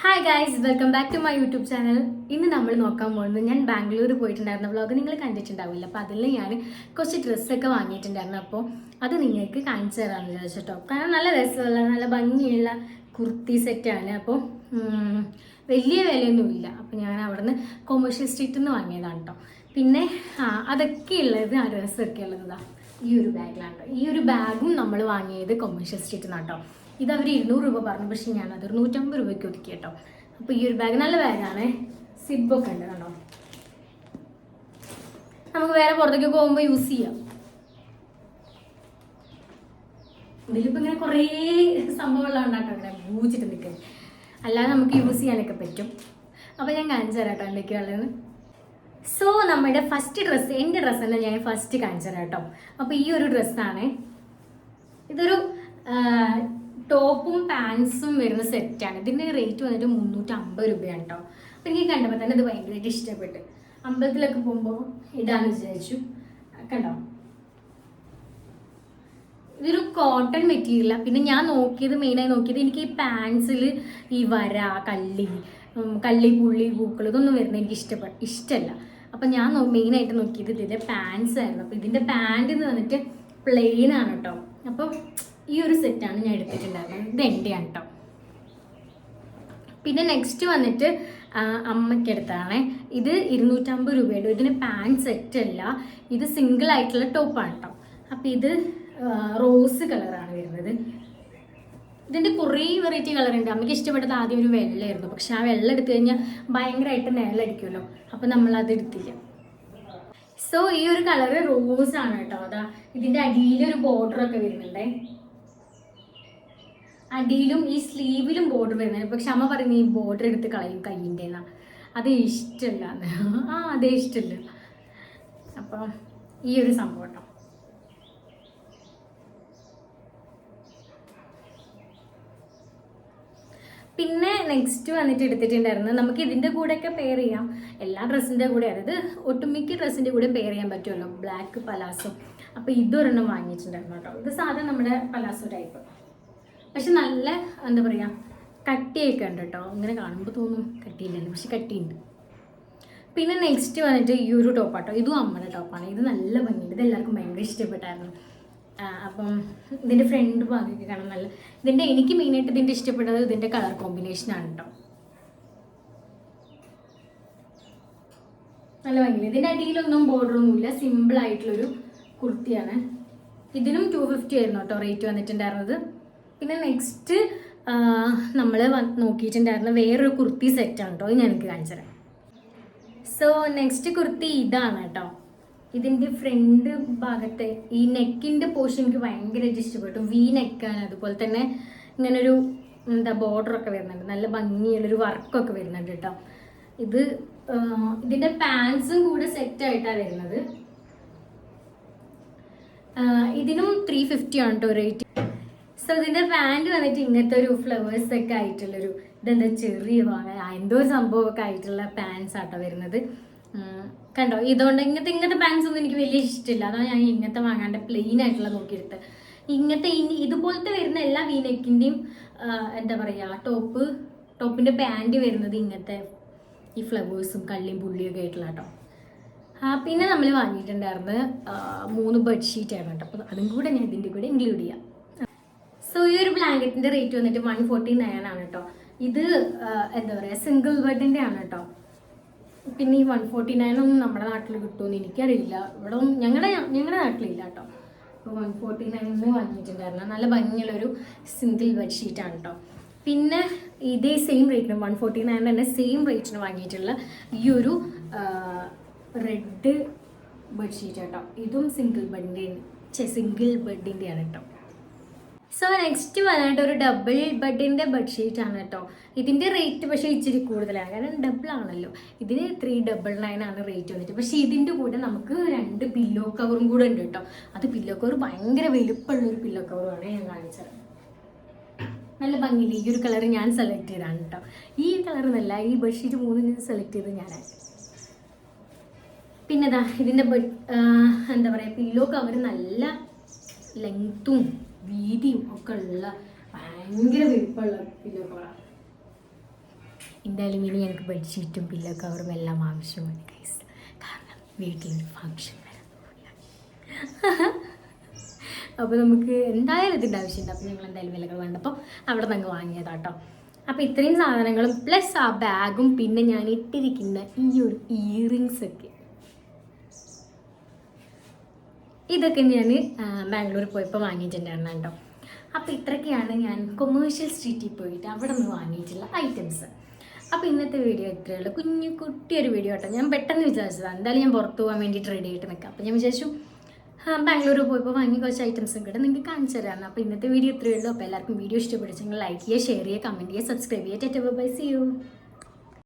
Hi guys welcome back to my YouTube channel ഇന്ന് നമ്മൾ നോക്കാൻ പോകുന്നത് ഞാൻ ബാംഗ്ലൂർ പോയിട്ടുണ്ടായിരുന്ന വ്ളോഗ് നിങ്ങൾ കണ്ടിട്ടുണ്ടാവില്ല. അപ്പോൾ അതിൽ ഞാൻ കുറച്ച് ഡ്രസ്സൊക്കെ വാങ്ങിയിട്ടുണ്ടായിരുന്നു. അപ്പോൾ അത് നിങ്ങൾക്ക് കാണിച്ചു തരാമെന്ന് വിചാരിച്ചിട്ടോ കാരണം നല്ല രസമുള്ള നല്ല ഭംഗിയുള്ള കുർത്തി സെറ്റാണ് അപ്പോൾ വലിയ വിലയൊന്നുമില്ല. അപ്പോൾ ഞാൻ അവിടെ നിന്ന് കൊമേഴ്ഷ്യൽ സ്ട്രീറ്റിൽ നിന്ന് വാങ്ങിയതാണ് കേട്ടോ പിന്നെ അതൊക്കെ ഉള്ളത് ആ ഡ്രസ്സൊക്കെ ഉള്ളതാണ് ഈ ഒരു ബാഗിലാണ് ഈ ഒരു ബാഗും നമ്മൾ വാങ്ങിയത് കൊമേഴ്ഷ്യൽ സ്ട്രീറ്റിൽ നിന്നാണ് കേട്ടോ ഇത് അവർ ഇരുന്നൂറ് രൂപ പറഞ്ഞു പക്ഷേ ഞാൻ അത് നൂറ്റമ്പത് രൂപയ്ക്ക് ഒതുക്കി കേട്ടോ. അപ്പോൾ ഈ ഒരു ബാഗ് നല്ല ബാഗാണ് സിബൊക്കെ ഉണ്ട് കണ്ടോ? നമുക്ക് വേറെ പുറത്തേക്ക് പോകുമ്പോൾ യൂസ് ചെയ്യാം. ഇതിലിപ്പോൾ ഇങ്ങനെ കുറേ സംഭവങ്ങളാണ് ഉണ്ടാട്ടോ ഇങ്ങനെ പൂച്ചിട്ട് നിൽക്കുന്നത് അല്ലാതെ നമുക്ക് യൂസ് ചെയ്യാനൊക്കെ പറ്റും. അപ്പോൾ ഞാൻ കാണിച്ചു തരാം കേട്ടോ എന്തൊക്കെയുള്ളത് സോ നമ്മുടെ ഫസ്റ്റ് ഡ്രസ്സ് എന്റെ ഡ്രസ്സ് തന്നെ ഞാൻ ഫസ്റ്റ് കാണിച്ചു തരാം കേട്ടോ. അപ്പോൾ ഈ ഒരു ഡ്രസ്സാണ് ഇതൊരു ടോപ്പും പാൻസും വരുന്ന സെറ്റാണ് ഇതിന്റെ റേറ്റ് വന്നിട്ട് മുന്നൂറ്റി അമ്പത് രൂപയാണ് കേട്ടോ അപ്പം എനിക്ക് കണ്ടപ്പോൾ തന്നെ ഇത് ഭയങ്കരമായിട്ട് ഇഷ്ടപ്പെട്ട്. അമ്പലത്തിലൊക്കെ പോകുമ്പോൾ ഇടാന്ന് വിചാരിച്ചു. കണ്ടോ? ഇതൊരു കോട്ടൺ മെറ്റീരിയലാണ് പിന്നെ ഞാൻ നോക്കിയത് മെയിനായി നോക്കിയത് എനിക്ക് ഈ പാൻസിൽ ഈ വര കല്ലി കള്ളി പുള്ളി പൂക്കൾ ഇതൊന്നും വരുന്നത് എനിക്ക് ഇഷ്ടപ്പെട്ട ഇഷ്ടമല്ല അപ്പം ഞാൻ മെയിനായിട്ട് നോക്കിയത് ഇതിന്റെ പാൻസ് ആയിരുന്നു. അപ്പോൾ ഇതിന്റെ പാന്റ് എന്ന് വന്നിട്ട് പ്ലെയിൻ ആണ് കേട്ടോ അപ്പം ഈ ഒരു സെറ്റാണ് ഞാൻ എടുത്തിട്ടുണ്ടായിരുന്നത്. ഇത് എന്റെയാണ് കേട്ടോ പിന്നെ നെക്സ്റ്റ് വന്നിട്ട് അമ്മയ്ക്കടുത്താണ് ഇത് ഇരുന്നൂറ്റമ്പത് രൂപയുടെ ഇതിന് പാന്റ് സെറ്റ് അല്ല. ഇത് സിംഗിൾ ആയിട്ടുള്ള ടോപ്പാണ് കേട്ടോ അപ്പം ഇത് റോസ് കളറാണ് വരുന്നത്. ഇതിന്റെ കുറേ വെറൈറ്റി കളർ ഉണ്ട്. അമ്മയ്ക്ക് ഇഷ്ടപ്പെട്ടത് ആദ്യം ഒരു വെള്ളമായിരുന്നു പക്ഷെ ആ വെള്ളം എടുത്തു കഴിഞ്ഞാൽ ഭയങ്കരമായിട്ട് നിഴലടിക്കുമല്ലോ അപ്പം നമ്മൾ അത് എടുത്തില്ല. സോ ഈ ഒരു കളർ റോസ് ആണ് കേട്ടോ അതാ ഇതിന്റെ അടിയിലൊരു ബോർഡർ ഒക്കെ വരുന്നുണ്ടേ. അടിയിലും ഈ സ്ലീവിലും ബോർഡർ വരുന്നത്. പക്ഷെ അമ്മ പറയുന്നത് ഈ ബോർഡർ എടുത്ത് കളയും കയ്യിന്റെ അത് ഇഷ്ടമല്ല ആ അതേ ഇഷ്ടമല്ല അപ്പോൾ ഈ ഒരു സംഭവം കേട്ടോ. പിന്നെ നെക്സ്റ്റ് വന്നിട്ട് എടുത്തിട്ടുണ്ടായിരുന്നു നമുക്ക് ഇതിന്റെ കൂടെയൊക്കെ പെയർ ചെയ്യാം. എല്ലാ ഡ്രസ്സിന്റെ കൂടെ അതായത് ഒട്ടുമിക്ക ഡ്രസ്സിന്റെ കൂടെ പെയർ ചെയ്യാൻ പറ്റുമല്ലോ. ബ്ലാക്ക് പലാസോ അപ്പോൾ ഇതൊരെണ്ണം വാങ്ങിയിട്ടുണ്ടായിരുന്നു കേട്ടോ. ഇത് സാധാരണ നമ്മുടെ പലാസോ ടൈപ്പ് പക്ഷെ നല്ല എന്താ പറയുക കട്ടിയൊക്കെ ഉണ്ട് കേട്ടോ. ഇങ്ങനെ കാണുമ്പോൾ തോന്നും കട്ടിയില്ലല്ലോ. പക്ഷെ കട്ടിയുണ്ട്. പിന്നെ നെക്സ്റ്റ് വന്നിട്ട് ഈ ഒരു ടോപ്പാട്ടോ ഇതും അമ്മയുടെ ടോപ്പാണ് ഇത് നല്ല ഭംഗിയുണ്ട്. ഇത് എല്ലാവർക്കും ഭയങ്കര ഇഷ്ടപ്പെട്ടായിരുന്നു. അപ്പം ഇതിന്റെ ഫ്രണ്ട് ഭാഗമൊക്കെ കാണാൻ നല്ല ഇതിന്റെ എനിക്ക് മെയിനായിട്ട് ഇതിന്റെ ഇഷ്ടപ്പെട്ടത് ഇതിന്റെ കളർ കോമ്പിനേഷനാണ് കേട്ടോ നല്ല ഭംഗി ഇതിന്റെ അടിയിലൊന്നും ബോർഡർ ഒന്നുമില്ല. സിമ്പിൾ ആയിട്ടുള്ളൊരു കുർത്തിയാണ്. ഇതിനും ടു ഫിഫ്റ്റി ആയിരുന്നു കേട്ടോ റേറ്റ് വന്നിട്ടുണ്ടായിരുന്നത്. പിന്നെ നെക്സ്റ്റ് നമ്മൾ നോക്കിയിട്ടുണ്ടായിരുന്ന വേറൊരു കുർത്തി സെറ്റാണ് കേട്ടോ ഞാൻ എനിക്ക് കാണിച്ചു തരാം. സോ നെക്സ്റ്റ് കുർത്തി ഇതാണ് കേട്ടോ ഇതിന്റെ ഫ്രണ്ട് ഭാഗത്തെ ഈ നെക്കിന്റെ പോർഷൻ എനിക്ക് ഭയങ്കരമായിട്ട് ഇഷ്ടപ്പെട്ടു. വി നെക്കാണ് അതുപോലെ തന്നെ ഇങ്ങനൊരു എന്താ ബോർഡറൊക്കെ വരുന്നുണ്ട്. നല്ല ഭംഗിയുള്ളൊരു വർക്കൊക്കെ വരുന്നുണ്ട് കേട്ടോ ഇത് ഇതിന്റെ പാൻസും കൂടെ സെറ്റായിട്ടാണ് വരുന്നത്. ഇതിനും ത്രീ ഫിഫ്റ്റി ആണ് കേട്ടോ റേറ്റ് സോ ഇതിന്റെ പാന്റ് വന്നിട്ട് ഇങ്ങനത്തെ ഒരു ഫ്ലവേഴ്സ് ഒക്കെ ആയിട്ടുള്ളൊരു ഇതെന്താ ചെറിയ ആ, എന്തോ ഒരു സംഭവമൊക്കെ ആയിട്ടുള്ള പാൻസ് ആട്ടോ വരുന്നത്. കണ്ടോ? ഇതുകൊണ്ട് ഇങ്ങനത്തെ ഇങ്ങനത്തെ പാൻസ് ഒന്നും എനിക്ക് വലിയ ഇഷ്ടമില്ല. അതാണ് ഞാൻ ഇങ്ങനത്തെ വാങ്ങാണ്ട് പ്ലെയിൻ ആയിട്ടുള്ള നോക്കിയെടുത്ത്. ഇങ്ങനത്തെ ഇനി ഇതുപോലത്തെ വരുന്ന എല്ലാ വീനെക്കിന്റെയും എന്താ പറയുക ടോപ്പ് ടോപ്പിന്റെ പാന്റ് വരുന്നത് ഇങ്ങനത്തെ ഈ ഫ്ലവേഴ്സും കള്ളിയും പുള്ളിയൊക്കെ ആയിട്ടുള്ള കേട്ടോ ആ, പിന്നെ നമ്മൾ വാങ്ങിയിട്ടുണ്ടായിരുന്നത് മൂന്ന് ബെഡ്ഷീറ്റ് ആയിരുന്നു കേട്ടോ. അപ്പോൾ അതും കൂടെ ഞാൻ ഇതിന്റെ കൂടെ ഇൻക്ലൂഡ് ചെയ്യാം. സോ ഈ ഒരു ബ്ലാങ്കറ്റിന്റെ റേറ്റ് വന്നിട്ട് വൺ ഫോർട്ടി നയൻ ആണ് കേട്ടോ ഇത് എന്താ പറയുക സിംഗിൾ ബെഡിന്റെ ആണ് കേട്ടോ പിന്നെ ഈ വൺ ഫോർട്ടി നയൻ ഒന്നും നമ്മുടെ നാട്ടിൽ കിട്ടുമെന്ന് എനിക്കറിയില്ല. ഇവിടെ ഞങ്ങളുടെ ഞങ്ങളുടെ നാട്ടിലില്ല കേട്ടോ അപ്പോൾ വൺ ഫോർട്ടി നയനിന് വാങ്ങിയിട്ടുണ്ടായിരുന്നു നല്ല ഭംഗിയുള്ളൊരു സിംഗിൾ ബെഡ്ഷീറ്റ് ആണ് കേട്ടോ പിന്നെ ഇതേ സെയിം റേറ്റിന് വൺ ഫോർട്ടി നയൻ തന്നെ സെയിം റേറ്റിന് വാങ്ങിയിട്ടുള്ള ഈ ഒരു റെഡ് ബെഡ്ഷീറ്റ് കേട്ടോ ഇതും സിംഗിൾ ബെഡിന്റെ സിംഗിൾ ബെഡിന്റെയാണ് കേട്ടോ സോ നെക്സ്റ്റ് വന്നിട്ട് ഒരു ഡബിൾ ബെഡിന്റെ ബെഡ്ഷീറ്റ് ആണ് കേട്ടോ. ഇതിന്റെ റേറ്റ് പക്ഷേ ഇച്ചിരി കൂടുതലാണ്. കാരണം ഡബിൾ ആണല്ലോ. ഇതിന് ത്രീ ഡബിൾ നയൻ ആണ് റേറ്റ് വന്നിട്ട്. പക്ഷേ ഇതിന്റെ കൂടെ നമുക്ക് രണ്ട് പില്ലോ കവറും കൂടെ ഉണ്ട് കേട്ടോ. അത് പില്ലോ കവർ ഭയങ്കര വലുപ്പമുള്ള ഒരു പില്ലോ കവറുമാണ് ഞാൻ കാണിച്ചത്. നല്ല ഭംഗിയില്ല ഈ ഒരു കളർ ഞാൻ സെലക്ട് ചെയ്താണ് കേട്ടോ. ഈ കളർ എന്നല്ല ഈ ബെഡ്ഷീറ്റ് മൂന്ന് സെലക്ട് ചെയ്ത് ഞാനാണ്. പിന്നെന്താ ഇതിന്റെ ബെഡ് എന്താ പറയുക പില്ലോ കവർ നല്ല ലെങ്ത്തും വീതിയും ഒക്കെ ഉള്ള ഭയങ്കര വലിപ്പമുള്ള പില്ലോ കവറാണ് എന്തായാലും ഇനി എനിക്ക് ബെഡ്ഷീറ്റും പില്ലോ കവറും എല്ലാം ആവശ്യമാണ് ഗൈസ് കാരണം വീട്ടിലൊരു ഫങ്ഷൻ വരാൻ അപ്പോൾ നമുക്ക് എന്തായാലും ഇതിന്റെ ആവശ്യമുണ്ട് അപ്പോൾ ഞങ്ങൾ എന്തായാലും വിലകൾ വേണ്ടപ്പോൾ അവിടെ നിന്ന് വാങ്ങിയതാട്ടോ അപ്പോൾ ഇത്രയും സാധനങ്ങളും പ്ലസ് ആ ബാഗും പിന്നെ ഞാൻ ഇട്ടിരിക്കുന്ന ഈ ഒരു ഇയറിങ്സ് ഒക്കെ ഇതൊക്കെ ഞാൻ ബാംഗ്ലൂർ പോയപ്പോൾ വാങ്ങിയിട്ടുണ്ടായിരുന്നു കേട്ടോ. അപ്പോൾ ഇത്രയൊക്കെയാണ് ഞാൻ കൊമേഴ്ഷ്യൽ സ്ട്രീറ്റിൽ പോയിട്ട് അവിടെ നിന്ന് വാങ്ങിയിട്ടുള്ള ഐറ്റംസ് അപ്പോൾ ഇന്നത്തെ വീഡിയോ ഇത്രയേ ഉള്ളൂ കുഞ്ഞു കുട്ടിയൊരു വീഡിയോ കേട്ടോ ഞാൻ പെട്ടെന്ന് വിചാരിച്ചതാണ് എന്തായാലും ഞാൻ പുറത്ത് പോകാൻ വേണ്ടിയിട്ട് റെഡി ആയിട്ട് നിൽക്കാം അപ്പോൾ ഞാൻ വിചാരിച്ചു ബാംഗ്ലൂർ പോയപ്പോൾ വാങ്ങി കുറച്ച് ഐറ്റംസ് കൂടെ നിങ്ങൾക്ക് കാണിച്ചു തരാം അപ്പോൾ ഇന്നത്തെ വീഡിയോ ഇത്രയേ ഉള്ളൂ. അപ്പോൾ എല്ലാവർക്കും വീഡിയോ ഇഷ്ടപ്പെടുച്ചെങ്കിൽ ലൈക്ക് ചെയ്യുക ഷെയർ ചെയ്യുക കമന്റ് ചെയ്യുക സബ്സ്ക്രൈബ് ചെയ്യുക. ടെറ്റ ബൈ സി യു